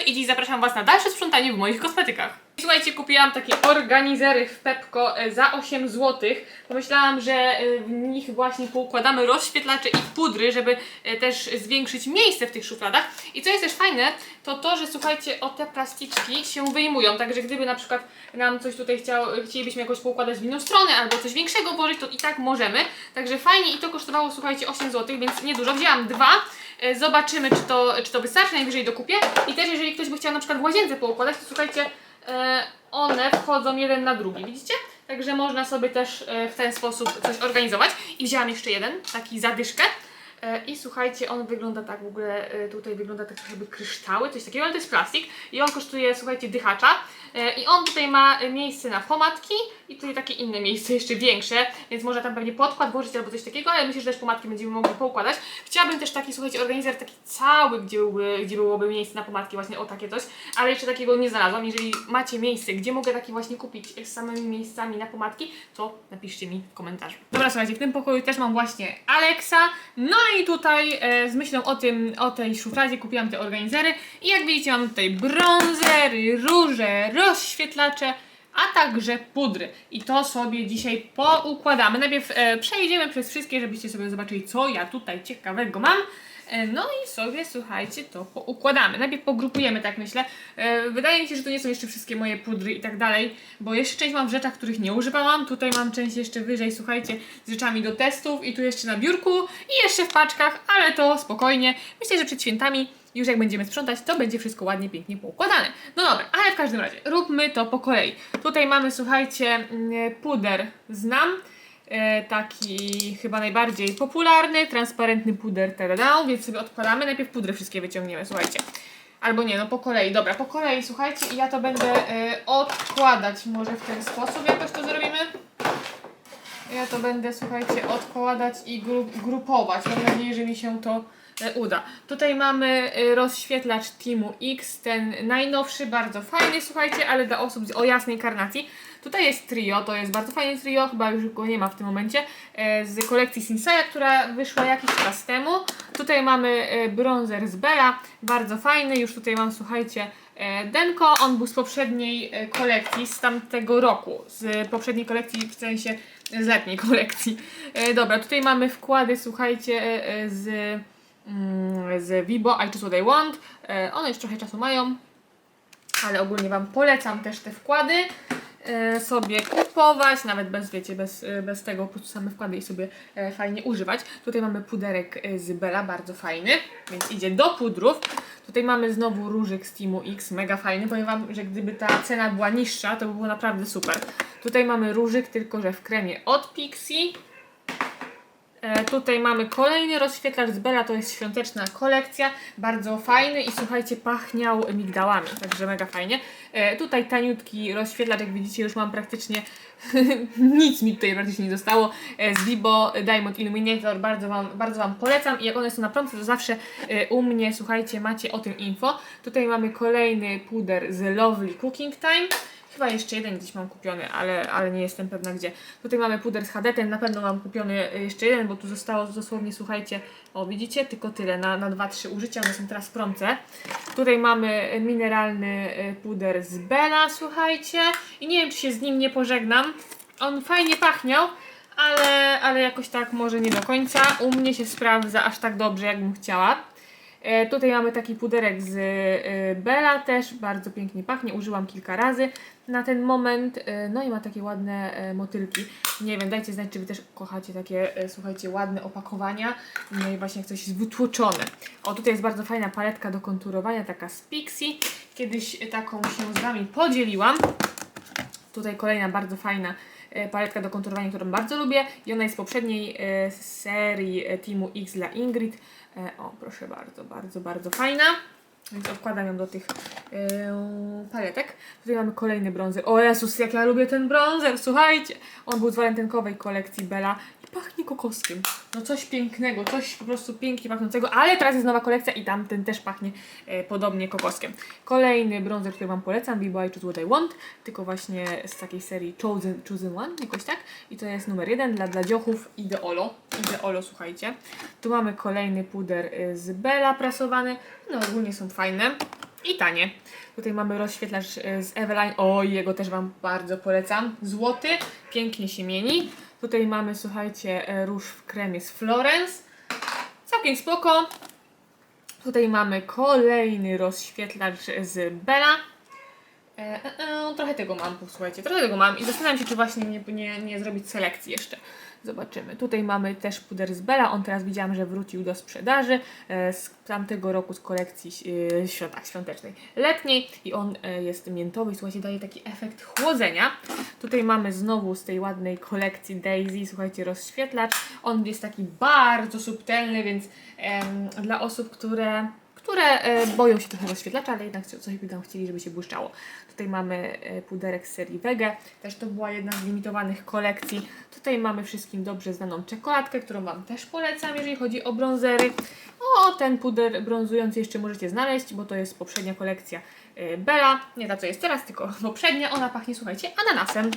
i dziś zapraszam Was na dalsze sprzątanie w moich kosmetykach. Słuchajcie, kupiłam takie organizery w Pepko e, za 8 zł. Pomyślałam, że e, w nich właśnie poukładamy rozświetlacze i pudry, żeby e, też zwiększyć miejsce w tych szufladach. I co jest też fajne, to to, że słuchajcie, o te plasticzki się wyjmują, także gdyby na przykład nam coś tutaj chciał, chcielibyśmy jakoś poukładać w inną stronę albo coś większego włożyć, to i tak możemy. Także fajnie i to kosztowało, słuchajcie, 8 zł, więc niedużo. Wzięłam dwa. Zobaczymy, czy to, czy to wystarczy, najwyżej dokupię. I też jeżeli ktoś by chciał na przykład w łazience poukładać, to słuchajcie, one wchodzą jeden na drugi, widzicie? Także można sobie też e, w ten sposób coś organizować. I wzięłam jeszcze jeden, taki zadyszkę. E, I słuchajcie, on wygląda tak w ogóle, e, tutaj wygląda tak jakby kryształy, coś takiego, ale to jest plastik. I on kosztuje, słuchajcie, dychacza. E, I on tutaj ma miejsce na pomadki i tutaj takie inne miejsce, jeszcze większe, więc można tam pewnie podkład włożyć albo coś takiego, ale myślę, że też pomadki będziemy mogli poukładać. Chciałabym też taki, słuchajcie, organizer taki cały, gdzie, byłby, gdzie byłoby miejsce na pomadki, właśnie o takie coś, ale jeszcze takiego nie znalazłam. Jeżeli macie miejsce, gdzie mogę taki właśnie kupić z samymi miejscami na pomadki, to napiszcie mi w komentarzu. Dobra, słuchajcie, w tym pokoju też mam właśnie Alexa, no i tutaj e, z myślą o tym, o tej szufladzie kupiłam te organizery i jak widzicie mam tutaj bronzery, róże, rozświetlacze, a także pudry. I to sobie dzisiaj poukładamy. Najpierw e, przejdziemy przez wszystkie, żebyście sobie zobaczyli, co ja tutaj ciekawego mam. E, No i sobie, słuchajcie, to poukładamy. Najpierw pogrupujemy, tak myślę. E, Wydaje mi się, że to nie są jeszcze wszystkie moje pudry i tak dalej, bo jeszcze część mam w rzeczach, których nie używałam. Tutaj mam część jeszcze wyżej, słuchajcie, z rzeczami do testów i tu jeszcze na biurku i jeszcze w paczkach, ale to spokojnie. Myślę, że przed świętami już jak będziemy sprzątać, to będzie wszystko ładnie, pięknie poukładane. No dobra, ale w każdym razie, róbmy to po kolei. Tutaj mamy, słuchajcie, mm, puder Znam. E, taki chyba najbardziej popularny, transparentny puder Tadadał, więc sobie odkładamy. Najpierw pudry wszystkie wyciągniemy, słuchajcie. Albo nie, no po kolei. Dobra, po kolei, słuchajcie, i ja to będę e, odkładać może w ten sposób jakoś to zrobimy. Ja to będę, słuchajcie, odkładać i gru grupować. Mam nadzieję, że mi się to e, uda. Tutaj mamy rozświetlacz Teamu X, ten najnowszy, bardzo fajny, słuchajcie, ale dla osób o jasnej karnacji. Tutaj jest trio, to jest bardzo fajny trio, chyba już go nie ma w tym momencie, e, z kolekcji Sinsaya, która wyszła jakiś czas temu. Tutaj mamy e, bronzer z Bella, bardzo fajny, już tutaj mam, słuchajcie, e, Denko, on był z poprzedniej kolekcji, z tamtego roku, z poprzedniej kolekcji, w sensie z letniej kolekcji. Dobra, tutaj mamy wkłady, słuchajcie, z, mm, z Vibo, I Choose What I Want. One już trochę czasu mają, ale ogólnie Wam polecam też te wkłady sobie kupować, nawet bez, wiecie, bez, e, bez tego, po prostu same wkłady i sobie e, fajnie używać. Tutaj mamy puderek e, z Bella, bardzo fajny, więc idzie do pudrów. Tutaj mamy znowu różyk z Teamu X, mega fajny. Powiem Wam, że gdyby ta cena była niższa, to by było naprawdę super. Tutaj mamy różyk, tylko że w kremie od Pixie. E, tutaj mamy kolejny rozświetlacz. Z Bella, to jest świąteczna kolekcja, bardzo fajny i słuchajcie, pachniał migdałami, także mega fajnie. E, tutaj taniutki rozświetlacz, jak widzicie już mam praktycznie, nic mi tutaj praktycznie nie zostało, e, z Vibo Diamond Illuminator, bardzo wam, bardzo wam polecam. I jak one są na promce, to zawsze u mnie, słuchajcie, macie o tym info. Tutaj mamy kolejny puder z Lovely Cooking Time. Chyba jeszcze jeden gdzieś mam kupiony, ale, ale nie jestem pewna gdzie. Tutaj mamy puder z HD, ten na pewno mam kupiony y, jeszcze jeden, bo tu zostało dosłownie, słuchajcie, o widzicie, tylko tyle, na, na 2-3 użycia, one są teraz w promce. Tutaj mamy mineralny y, puder z Bella, słuchajcie, i nie wiem, czy się z nim nie pożegnam. On fajnie pachniał, ale, ale jakoś tak może nie do końca. U mnie się sprawdza aż tak dobrze, jakbym chciała. E, tutaj mamy taki puderek z e, Bella też, bardzo pięknie pachnie, użyłam kilka razy na ten moment, e, no i ma takie ładne motylki. Nie wiem, dajcie znać, czy Wy też kochacie takie, słuchajcie, ładne opakowania, no i właśnie jak coś jest wytłoczone. O, tutaj jest bardzo fajna paletka do konturowania, taka z Pixie, kiedyś taką się z Wami podzieliłam. Tutaj kolejna bardzo fajna paletka do konturowania, którą bardzo lubię i ona jest z poprzedniej serii Teamu X dla Ingrid. E, O, proszę bardzo, bardzo, bardzo fajna. Więc odkładam ją do tych e, paletek. Tutaj mamy kolejny brązer. O Jezus, jak ja lubię ten brązer, słuchajcie! On był z walentynkowej kolekcji Bella pachnie kokoskiem. No coś pięknego, coś po prostu pięknie pachnącego, ale teraz jest nowa kolekcja i tamten też pachnie e, podobnie kokoskiem. Kolejny brązer, który Wam polecam, Be I Choose What I Want, tylko właśnie z takiej serii Chosen, Chosen One, jakoś tak. I to jest numer jeden dla, dla dziochów Ideolo. Ideolo, słuchajcie. Tu mamy kolejny puder y, z Bella prasowany. No ogólnie są fajne. i tanie. Tutaj mamy rozświetlacz e, z Eveline. O, jego też Wam bardzo polecam. Złoty, pięknie się mieni. Tutaj mamy, słuchajcie, e, róż w kremie z Florence. Całkiem spoko. Tutaj mamy kolejny rozświetlacz z Bella. E, e, e, trochę tego mam, słuchajcie, trochę tego mam i zastanawiam się, czy właśnie nie, nie, nie zrobić selekcji jeszcze. Zobaczymy. Tutaj mamy też puder z Bella. On teraz widziałam, że wrócił do sprzedaży e, z tamtego roku z kolekcji e, świąt, świątecznej, letniej i on e, jest miętowy słuchajcie, daje taki efekt chłodzenia. Tutaj mamy znowu z tej ładnej kolekcji Daisy, słuchajcie, rozświetlacz. On jest taki bardzo subtelny, więc em, dla osób, które które e, boją się trochę rozświetlacza, ale jednak coś by tam chcieli, żeby się błyszczało. Tutaj mamy e, puderek z serii Wege, też to była jedna z limitowanych kolekcji. Tutaj mamy wszystkim dobrze znaną czekoladkę, którą Wam też polecam, jeżeli chodzi o brązery. O, ten puder brązujący jeszcze możecie znaleźć, bo to jest poprzednia kolekcja e, Bella. Nie ta, co jest teraz, tylko poprzednia. Ona pachnie, słuchajcie, ananasem.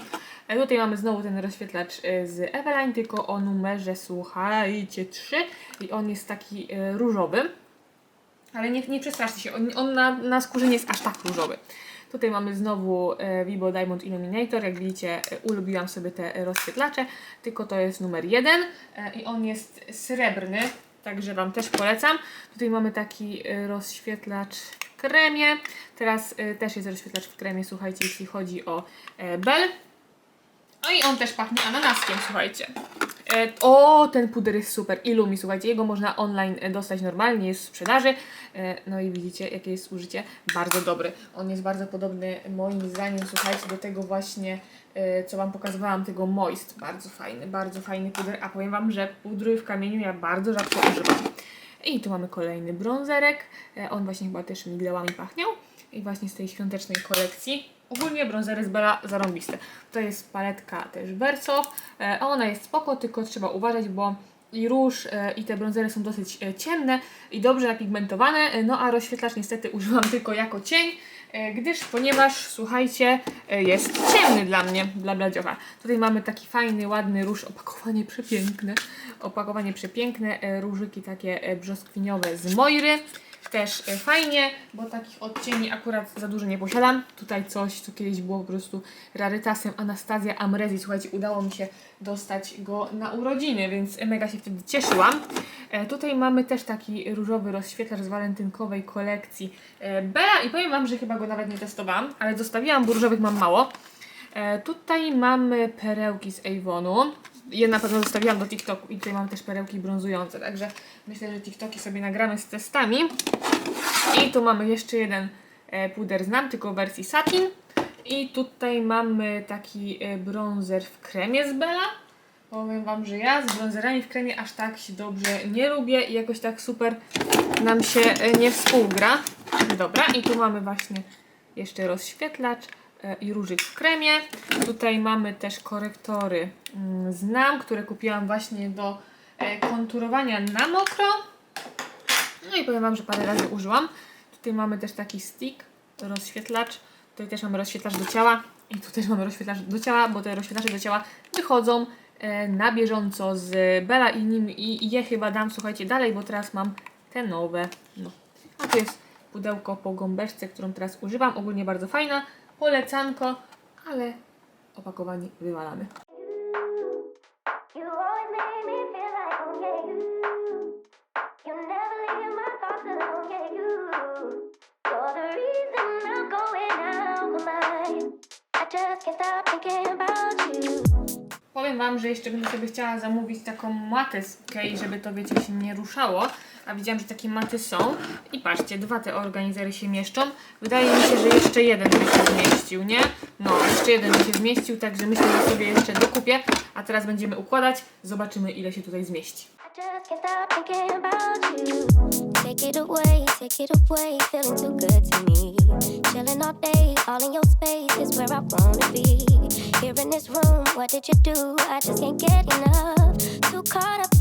Tutaj mamy znowu ten rozświetlacz z Eveline, tylko o numerze, słuchajcie, 3 i on jest taki różowy. Ale nie, nie przestraszcie się, on, on na, na skórze nie jest aż tak różowy. Tutaj mamy znowu e, Vibo Diamond Illuminator. Jak widzicie, e, ulubiłam sobie te rozświetlacze, tylko to jest numer jeden e, i on jest srebrny, także Wam też polecam. Tutaj mamy taki rozświetlacz w kremie. Teraz też jest rozświetlacz w kremie, słuchajcie, jeśli chodzi o Bell. No i on też pachnie ananaskiem, słuchajcie. E, o, ten puder jest super. Illumi, słuchajcie, jego można online dostać normalnie, jest w sprzedaży. E, no i widzicie, jakie jest użycie. Bardzo dobry. On jest bardzo podobny, moim zdaniem, słuchajcie, do tego właśnie, e, co Wam pokazywałam, tego Moist. Bardzo fajny, bardzo fajny puder. A powiem Wam, że pudry w kamieniu ja bardzo rzadko używam. I tu mamy kolejny brązerek. On właśnie chyba też migdałami pachniał. I właśnie z tej świątecznej kolekcji. Ogólnie brązery z Bella zarąbiste. To jest paletka też Verso. E, Ona jest spoko, tylko trzeba uważać, bo i róż e, i te brązery są dosyć e, ciemne i dobrze napigmentowane. No a rozświetlacz niestety używam tylko jako cień, gdyż ponieważ słuchajcie, jest ciemny dla mnie, dla bladziocha. Tutaj mamy taki fajny, ładny róż, opakowanie przepiękne. Opakowanie przepiękne, różyki takie brzoskwiniowe z Moiry. Też e, fajnie, bo takich odcieni akurat za dużo nie posiadam. Tutaj coś, co kiedyś było po prostu rarytasem Anastazja Amrezi. Słuchajcie, udało mi się dostać go na urodziny, więc mega się wtedy cieszyłam. E, tutaj mamy też taki różowy rozświetlacz z walentynkowej kolekcji e, Bella i powiem Wam, że chyba go nawet nie testowałam, ale zostawiłam, bo różowych mam mało. Tutaj mamy perełki z Avonu. Jedna pewno zostawiłam do TikToku i tutaj mam też perełki brązujące, także myślę, że TikToki sobie nagramy z testami. I tu mamy jeszcze jeden e, puder znam, tylko w wersji satin. I tutaj mamy taki e, bronzer w kremie z Bella. Powiem Wam, że ja z bronzerami w kremie aż tak się dobrze nie lubię i jakoś tak super nam się e, nie współgra. Dobra, i tu mamy właśnie jeszcze rozświetlacz i różyk w kremie. Tutaj mamy też korektory mm, znam, które kupiłam właśnie do e, konturowania na mokro. No i powiem Wam, że parę razy użyłam. Tutaj mamy też taki stick, rozświetlacz. Tutaj też mamy rozświetlacz do ciała. I tu też mamy rozświetlacz do ciała, bo te rozświetlacze do ciała wychodzą e, na bieżąco z Bella i, nim, i, je chyba dam, słuchajcie, dalej, bo teraz mam te nowe. No. A tu jest pudełko po gąbeczce, którą teraz używam. Ogólnie bardzo fajna, polecanko, ale opakowanie wywalamy. Powiem Wam, że jeszcze bym sobie chciała zamówić taką matę z Ikei, żeby to wiecie się nie ruszało. A widziałam, że takie maty są. I patrzcie, dwa te organizery się mieszczą. Wydaje mi się, że jeszcze jeden by się zmieścił, nie? No, jeszcze jeden by się zmieścił, także myślę, że sobie jeszcze dokupię. A teraz będziemy układać. Zobaczymy, ile się tutaj zmieści. Take it away, take it away, feeling too good to me. Chilling all day, all in your space is where I wanna be. Here in this room, what did you do? I just can't get enough. Too caught up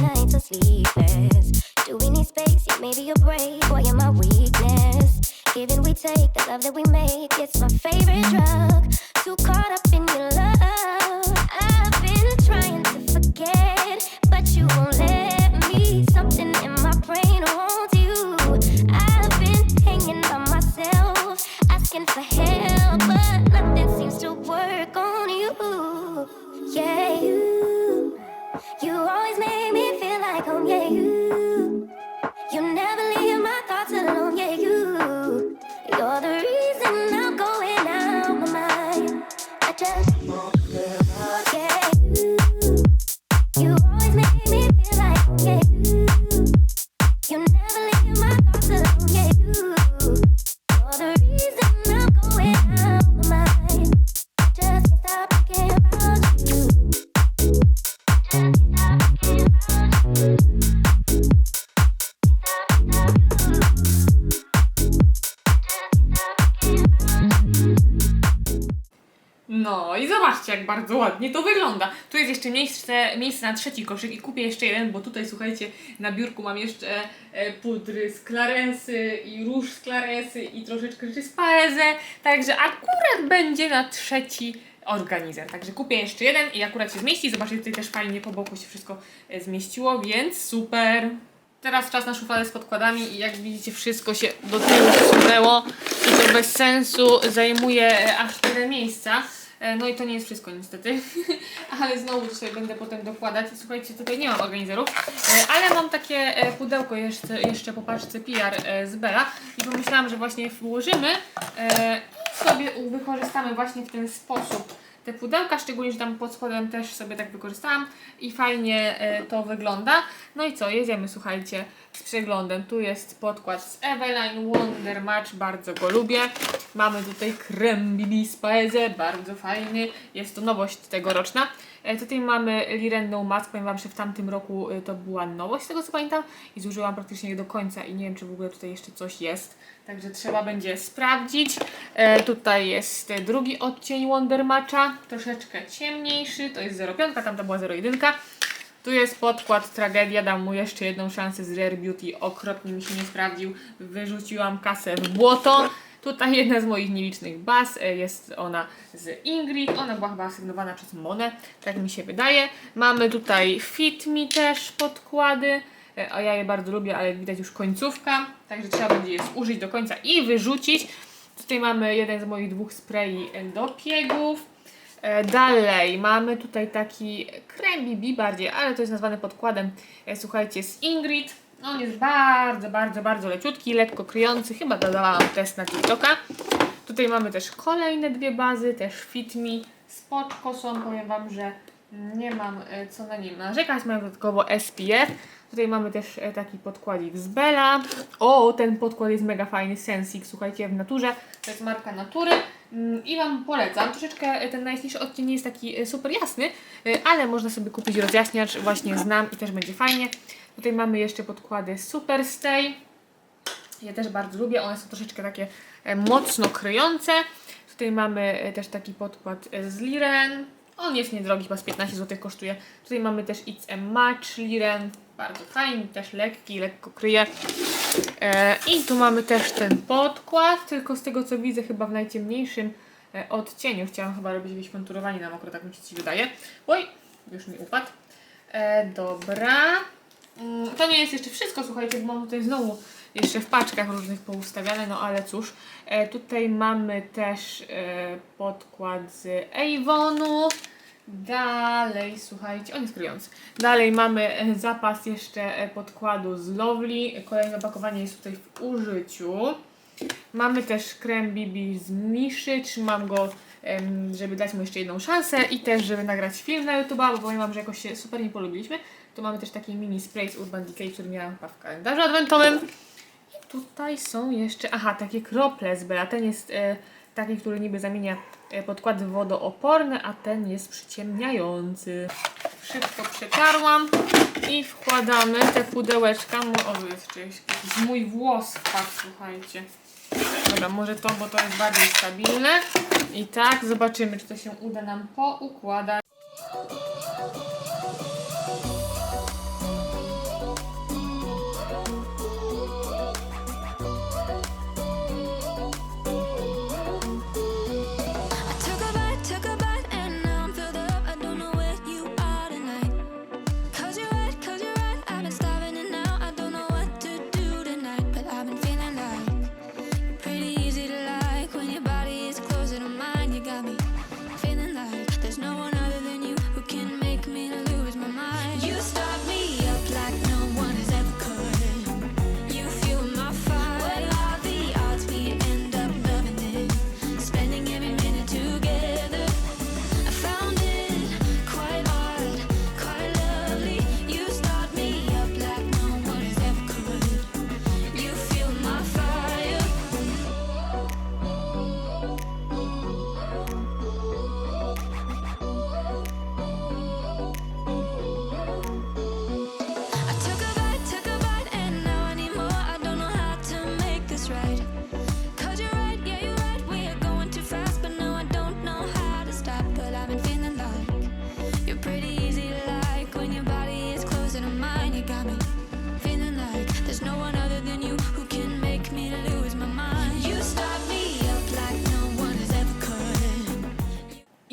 nights are sleepless. Do we need space? Yeah, maybe a break. Boy, you're my weakness. Giving we take the love that we make. It's my favorite drug. Too caught up in your love. Bardzo ładnie to wygląda. Tu jest jeszcze miejsce, miejsce na trzeci koszyk i kupię jeszcze jeden, bo tutaj słuchajcie, na biurku mam jeszcze e, pudry z Clarensy i róż z Clarensy i troszeczkę rzeczy z Paeze, także akurat będzie na trzeci organizer. Także kupię jeszcze jeden i akurat się zmieści. Zobaczcie, tutaj też fajnie po boku się wszystko e, zmieściło, więc super. Teraz czas na szufladę z podkładami i jak widzicie wszystko się do tyłu wsunęło i to bez sensu zajmuje e, aż tyle miejsca. E, No i to nie jest wszystko niestety, ale znowu sobie będę potem dokładać. Słuchajcie, tutaj nie mam organizerów, e, ale mam takie e, pudełko jeszcze, jeszcze po paczce PR z Bella i pomyślałam, że właśnie włożymy i sobie wykorzystamy właśnie w ten sposób te pudełka, szczególnie, że tam pod spodem też sobie tak wykorzystałam i fajnie e, to wygląda. No i co, jedziemy słuchajcie z przeglądem. Tu jest podkład z Eveline Wonder Match, bardzo go lubię. Mamy tutaj krem BB z Paeze, bardzo fajny. Jest to nowość tegoroczna. E, tutaj mamy Lirenną Mask, powiem Wam, że w tamtym roku e, to była nowość, z tego co pamiętam i zużyłam praktycznie do końca i nie wiem, czy w ogóle tutaj jeszcze coś jest. Także trzeba będzie sprawdzić. E, tutaj jest drugi odcień Wonder Matcha, troszeczkę ciemniejszy, to jest 0,5, tam to była 0,1. Tu jest podkład Tragedia, dam mu jeszcze jedną szansę z Rare Beauty, okropnie mi się nie sprawdził, wyrzuciłam kasę w błoto. Tutaj jedna z moich nielicznych baz, e, jest ona z Ingrid, ona była chyba sygnowana przez Monę, tak mi się wydaje. Mamy tutaj Fit Me też podkłady, e, a ja je bardzo lubię, ale widać już końcówka, także trzeba będzie je zużyć do końca i wyrzucić. Tutaj mamy jeden z moich dwóch sprayi do piegów. E, Dalej mamy tutaj taki krem BB bardziej, ale to jest nazwane podkładem, słuchajcie, z Ingrid. On jest bardzo, bardzo, bardzo leciutki, lekko kryjący. Chyba dodawałam test na TikToka. Tutaj mamy też kolejne dwie bazy, też Fit Me. Spoczko są, powiem Wam, że nie mam e, co na nim narzekać. Mają dodatkowo SPF. Tutaj mamy też e, taki podkładzik z Bella. O, ten podkład jest mega fajny, Sensik, słuchajcie, w naturze. To jest marka Natury. Mm, I Wam polecam. Troszeczkę e, ten najjaśniejszy odcień nie jest taki super jasny, ale można sobie kupić rozjaśniacz, właśnie znam i też będzie fajnie. Tutaj mamy jeszcze podkłady Super Stay. Ja też bardzo lubię, one są troszeczkę takie e, mocno kryjące. Tutaj mamy e, też taki podkład e, z Liren. On jest niedrogi, chyba z 15 zł kosztuje. Tutaj mamy też It's a Match Liren. Bardzo fajny, też lekki, lekko kryje. I tu mamy też ten podkład, tylko z tego co widzę chyba w najciemniejszym odcieniu. Chciałam chyba robić jakieś konturowanie na mokro, tak mi się wydaje. Oj, już mi upadł. Dobra. Mm, To nie jest jeszcze wszystko, słuchajcie, bo mam tutaj znowu jeszcze w paczkach różnych poustawiane, no ale cóż. E, tutaj mamy też e, podkład z Avonu. Dalej, słuchajcie, on jest kryjący. Dalej mamy e, zapas jeszcze podkładu z Lovely. Kolejne opakowanie jest tutaj w użyciu. Mamy też krem BB z Miszy. Trzymam go, żeby dać mu jeszcze jedną szansę i też, żeby nagrać film na YouTube, bo powiem Wam, że jakoś się super nie polubiliśmy. Tu mamy też taki mini spray z Urban Decay, który miałam chyba w kalendarzu adwentowym. I tutaj są jeszcze, aha, takie krople z Bella. Ten jest e, taki, który niby zamienia e, podkłady wodooporne, a ten jest przyciemniający. Szybko przetarłam i wkładamy te pudełeczka. O, tu jest mój włos wpadł, słuchajcie. Dobra, może to, bo to jest bardziej stabilne. I tak, zobaczymy, czy to się uda nam poukładać.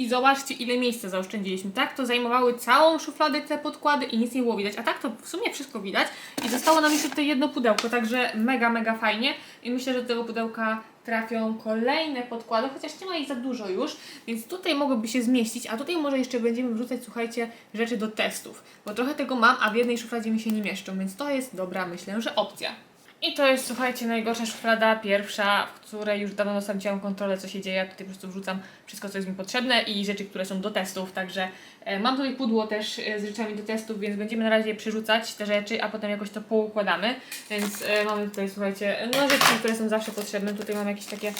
I zobaczcie, ile miejsca zaoszczędziliśmy. Tak, to zajmowały całą szufladę te podkłady i nic nie było widać. A tak to w sumie wszystko widać. I zostało nam jeszcze tutaj jedno pudełko, także mega, mega fajnie. I myślę, że do tego pudełka trafią kolejne podkłady, chociaż nie ma ich za dużo już, więc tutaj mogłyby się zmieścić, a tutaj może jeszcze będziemy wrzucać, słuchajcie, rzeczy do testów, bo trochę tego mam, a w jednej szufladzie mi się nie mieszczą, więc to jest dobra, myślę, że opcja. I to jest, słuchajcie, najgorsza szuflada, pierwsza, w której już dawno straciłam kontrolę, co się dzieje. Ja tutaj po prostu wrzucam wszystko, co jest mi potrzebne i rzeczy, które są do testów. Także e, mam tutaj pudło też e, z rzeczami do testów, więc będziemy na razie przerzucać te rzeczy, a potem jakoś to poukładamy. Więc e, mamy tutaj, słuchajcie, no rzeczy, które są zawsze potrzebne. Tutaj mam jakieś takie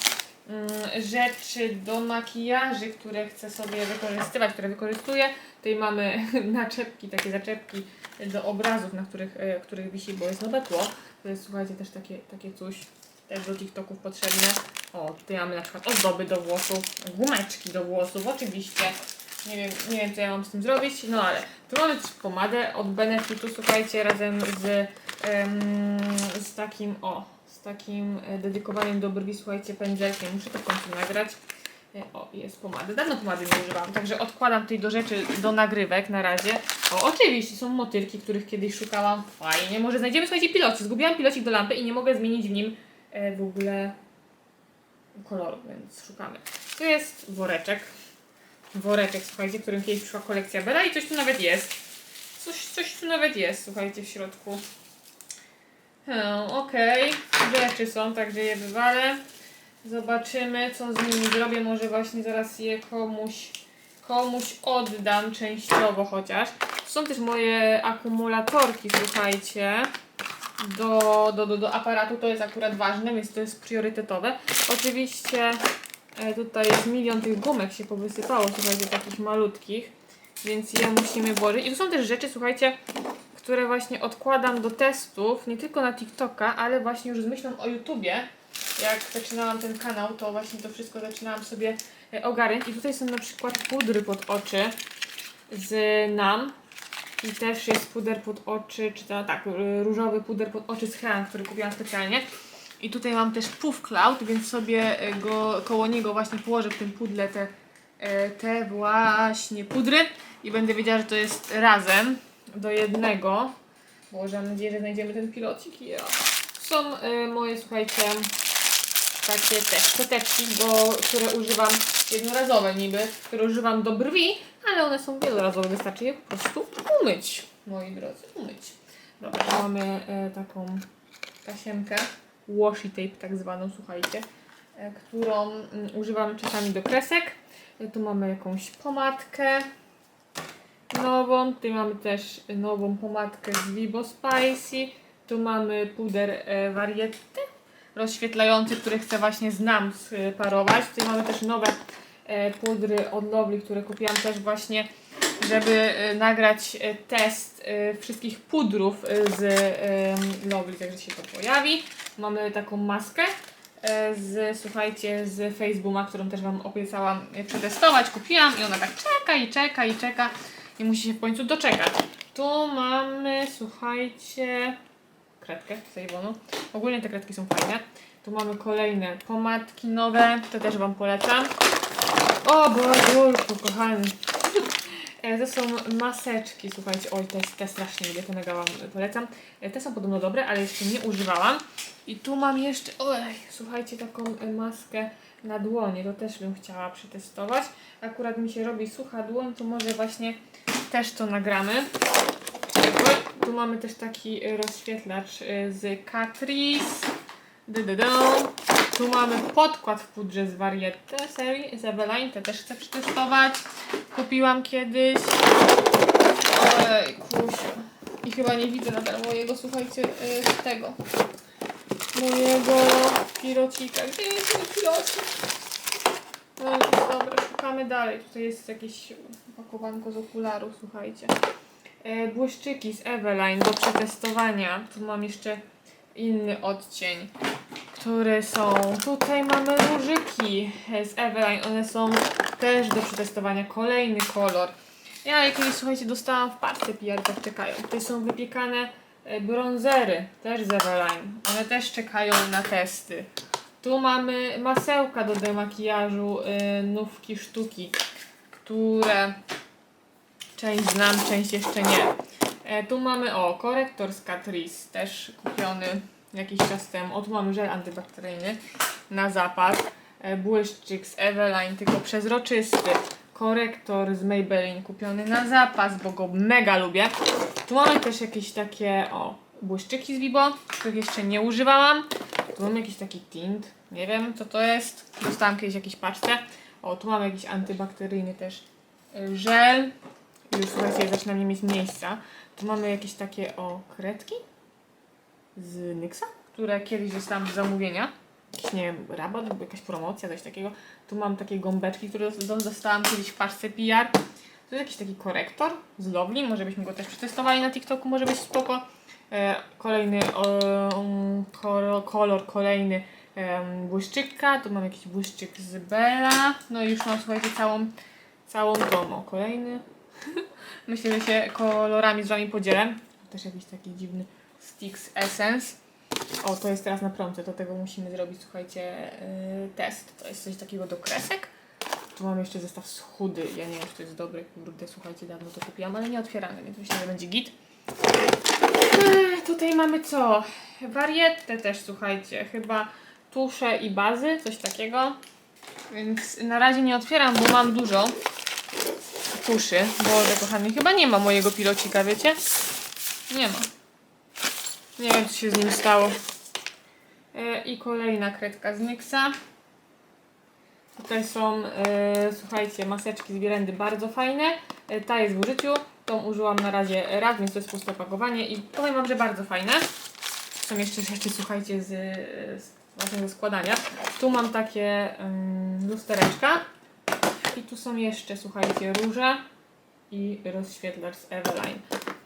mm, rzeczy do makijaży, które chcę sobie wykorzystywać, które wykorzystuję. Tutaj mamy naczepki, takie zaczepki do obrazów, na których, których wisi, bo jest nowe tło. To jest, słuchajcie, też takie, takie coś też do TikToków potrzebne. O, tutaj mamy na przykład ozdoby do włosów, gumeczki do włosów, oczywiście. Nie wiem, nie wiem co ja mam z tym zrobić, no ale tu mamy też pomadę od Benefitu, słuchajcie, razem z, z takim, o, z takim e, dedykowanym do brwi, słuchajcie, pędzelkiem. Muszę to w końcu nagrać. O, jest pomada. Dawno pomady nie używałam, także odkładam tutaj do rzeczy, do nagrywek na razie. O, oczywiście są motylki, których kiedyś szukałam. Fajnie, może znajdziemy, słuchajcie, pilocik. Zgubiłam pilocik do lampy i nie mogę zmienić w nim e, w ogóle koloru, więc szukamy. Tu jest woreczek. Woreczek, słuchajcie, którym kiedyś przyszła kolekcja Bella i coś tu nawet jest. Coś, coś tu nawet jest, słuchajcie, w środku. Hmm, Okej, rzeczy są, także je wywalę. Zobaczymy, co z nimi zrobię. Może właśnie zaraz je komuś, komuś oddam częściowo chociaż. Są też moje akumulatorki, słuchajcie, do, do, do, do aparatu. To jest akurat ważne, więc to jest priorytetowe. Oczywiście e, tutaj jest milion tych gumek się powysypało, słuchajcie, takich malutkich, więc je musimy włożyć. I tu są też rzeczy, słuchajcie, które właśnie odkładam do testów, nie tylko na TikToka, ale właśnie już z myślą o YouTubie. Jak zaczynałam ten kanał, to właśnie to wszystko zaczynałam sobie e, ogarniać. I tutaj są na przykład pudry pod oczy z NAM. I też jest puder pod oczy, czy to tak, r- różowy puder pod oczy z Hean, który kupiłam specjalnie. I tutaj mam też Puff Cloud, więc sobie e, go, koło niego właśnie położę w tym pudle te, e, te właśnie pudry i będę wiedziała, że to jest razem do jednego. Boże, mam nadzieję, że znajdziemy ten pilocik. Ja. Są e, moje, słuchajcie, takie te szczoteczki, do, które używam jednorazowe niby, które używam do brwi, ale one są wielorazowe, wystarczy je po prostu umyć, moi drodzy, umyć. Dobra, mamy e, taką tasiemkę, washi tape tak zwaną, słuchajcie, e, którą mm, używam czasami do kresek. E, tu mamy jakąś pomadkę nową, tutaj mamy też nową pomadkę z Vivo Spicy, tu mamy puder e, rozświetlający, który chcę właśnie z nam sparować. Tutaj mamy też nowe e, pudry od Lovely, które kupiłam też właśnie, żeby e, nagrać e, test wszystkich pudrów z Lovely, także się to pojawi. Mamy taką maskę z, słuchajcie, z Facebooka, którą też Wam obiecałam przetestować. Kupiłam i ona tak czeka i czeka i czeka i musi się w końcu doczekać. Tu mamy, słuchajcie, kredkę z Avonu. Ogólnie te kredki są fajne. Tu mamy kolejne pomadki nowe, to też Wam polecam. O Bożulku, kochany. E, To są maseczki, słuchajcie, oj, te, te strasznie lubię, te Wam polecam. E, Te są podobno dobre, ale jeszcze nie używałam. I tu mam jeszcze, oj, słuchajcie, taką e, maskę na dłonie, to też bym chciała przetestować. Akurat mi się robi sucha dłoń, to może właśnie też to nagramy. Tu mamy też taki y, rozświetlacz y, z Catrice. Du. Tu mamy podkład w pudrze z Variety serii z Eveline, te też chcę przetestować. Kupiłam kiedyś. Ojej, kusiu. I chyba nie widzę nadal mojego, słuchajcie, y, tego. Mojego pilocika. Gdzie jest mój pilocik? No dobra, szukamy dalej. Tutaj jest jakieś opakowanko z okularów, słuchajcie. E, błyszczyki z Eveline do przetestowania. Tu mam jeszcze inny odcień, które są. Tutaj mamy różyki z Eveline. One są też do przetestowania. Kolejny kolor. Ja je kiedyś, słuchajcie, dostałam w parce PR, tak czekają. Tutaj są wypiekane e, bronzery, też z Eveline. One też czekają na testy. Tu mamy masełka do demakijażu Nówki Sztuki, które część znam, część jeszcze nie. E, tu mamy, o, korektor z Catrice, też kupiony jakiś czas temu. O, tu mamy żel antybakteryjny na zapas. E, błyszczyk z Eveline, tylko przezroczysty. Korektor z Maybelline kupiony na zapas, bo go mega lubię. Tu mamy też jakieś takie, o, błyszczyki z Vibo, których jeszcze nie używałam. Tu mamy jakiś taki tint, nie wiem co to jest. Dostałam kiedyś jakieś paczce. O, tu mamy jakiś antybakteryjny też y, żel. Już słuchajcie, zaczynam nie mieć miejsca. Tu mamy jakieś takie, o, kredki z Nyxa, które kiedyś dostałam z zamówienia. Jakiś, nie wiem, rabat, jakaś promocja, coś takiego. Tu mam takie gąbeczki, które dos- dostałam kiedyś w paczce PR. Tu jest jakiś taki korektor z Lovely, może byśmy go też przetestowali na TikToku, może być spoko. E, kolejny um, kolor, kolor kolejny em, błyszczyka, tu mam jakiś błyszczyk z Bella, no i już mam słuchajcie całą, całą o kolejny. Myślę, że się kolorami z wami podzielę. Też jakiś taki dziwny Sticks Essence. O, to jest teraz na promce, do tego musimy zrobić, słuchajcie, y, test. To jest coś takiego do kresek. Tu mam jeszcze zestaw z chudy. Ja nie wiem, czy to jest dobre. Kurde, słuchajcie, dawno to kupiłam, ale nie otwierane, więc myślę, że będzie git. Ech, Tutaj mamy co? Warietę też, słuchajcie. Chyba tusze i bazy, coś takiego. Więc na razie nie otwieram, bo mam dużo tuszy. Boże, kochany, chyba nie ma mojego pilocika, wiecie? Nie ma. Nie wiem, co się z nim stało. E, I kolejna kredka z Nyxa. Tutaj są, e, słuchajcie, maseczki z Wirendy bardzo fajne. E, ta jest w użyciu. Tą użyłam na razie raz, więc to jest puste opakowanie i powiem Wam, że bardzo fajne. Są jeszcze rzeczy, słuchajcie, z, z właśnie ze składania. Tu mam takie um, lustereczka. I tu są jeszcze, słuchajcie, róże i rozświetlacz z Eveline.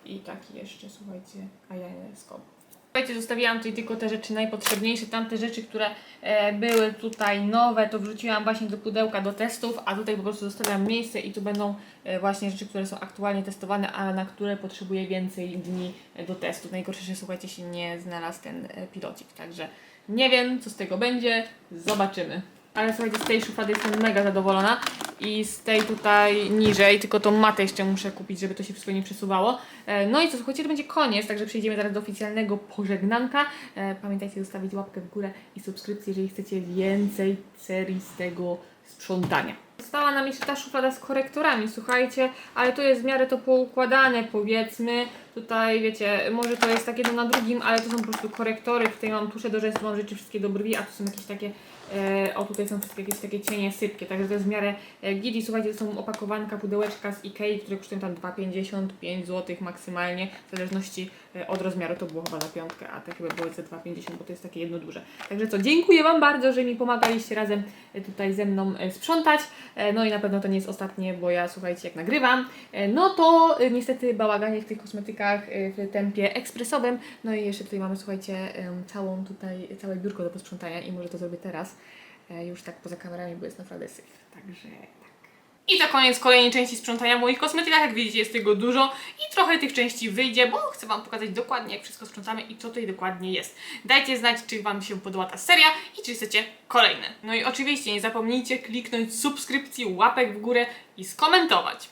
I taki jeszcze, słuchajcie, eyeliner z Kobo. Słuchajcie, zostawiłam tutaj tylko te rzeczy najpotrzebniejsze. Tamte rzeczy, które e, były tutaj nowe, to wrzuciłam właśnie do pudełka do testów, a tutaj po prostu zostawiam miejsce i tu będą e, właśnie rzeczy, które są aktualnie testowane, a na które potrzebuję więcej dni do testu. Najgorsze, że słuchajcie, się nie znalazł ten e, pilocik, także nie wiem, co z tego będzie. Zobaczymy. Ale słuchajcie, z tej szuflady jestem mega zadowolona i z tej tutaj niżej, tylko tą matę jeszcze muszę kupić, żeby to się wszystko nie przesuwało. E, No i co, słuchajcie, to będzie koniec, także przejdziemy teraz do oficjalnego pożegnanka. E, Pamiętajcie zostawić łapkę w górę i subskrypcję, jeżeli chcecie więcej serii z tego sprzątania. Została nam jeszcze ta szuflada z korektorami, słuchajcie, ale to jest w miarę to poukładane, powiedzmy. Tutaj, wiecie, może to jest tak jedno na drugim, ale to są po prostu korektory. Tutaj mam tusze do rzęsów, mam rzeczy wszystkie do brwi, a tu są jakieś takie, o tutaj są wszystkie jakieś takie cienie sypkie, także to jest w miarę e, git i słuchajcie, to są opakowanka, pudełeczka z Ikei, które kosztują tam 2,55 zł maksymalnie, w zależności e, od rozmiaru, to było chyba na piątkę, a te chyba były za 2,50, bo to jest takie jedno duże. Także co, dziękuję Wam bardzo, że mi pomagaliście razem e, tutaj ze mną e, sprzątać, E, no i na pewno to nie jest ostatnie, bo ja słuchajcie, jak nagrywam, e, no to e, niestety bałaganie w tych kosmetykach e, w tempie ekspresowym, no i jeszcze tutaj mamy, słuchajcie, całą tutaj, całe biurko do posprzątania i może to zrobię teraz, e, już tak poza kamerami, bo jest naprawdę syf, także tak. I to koniec kolejnej części sprzątania moich kosmetykach. Jak widzicie, jest tego dużo i trochę tych części wyjdzie, bo chcę Wam pokazać dokładnie, jak wszystko sprzątamy i co tutaj dokładnie jest. Dajcie znać, czy Wam się podoba ta seria i czy chcecie kolejne. No i oczywiście nie zapomnijcie kliknąć subskrypcji, łapek w górę i skomentować.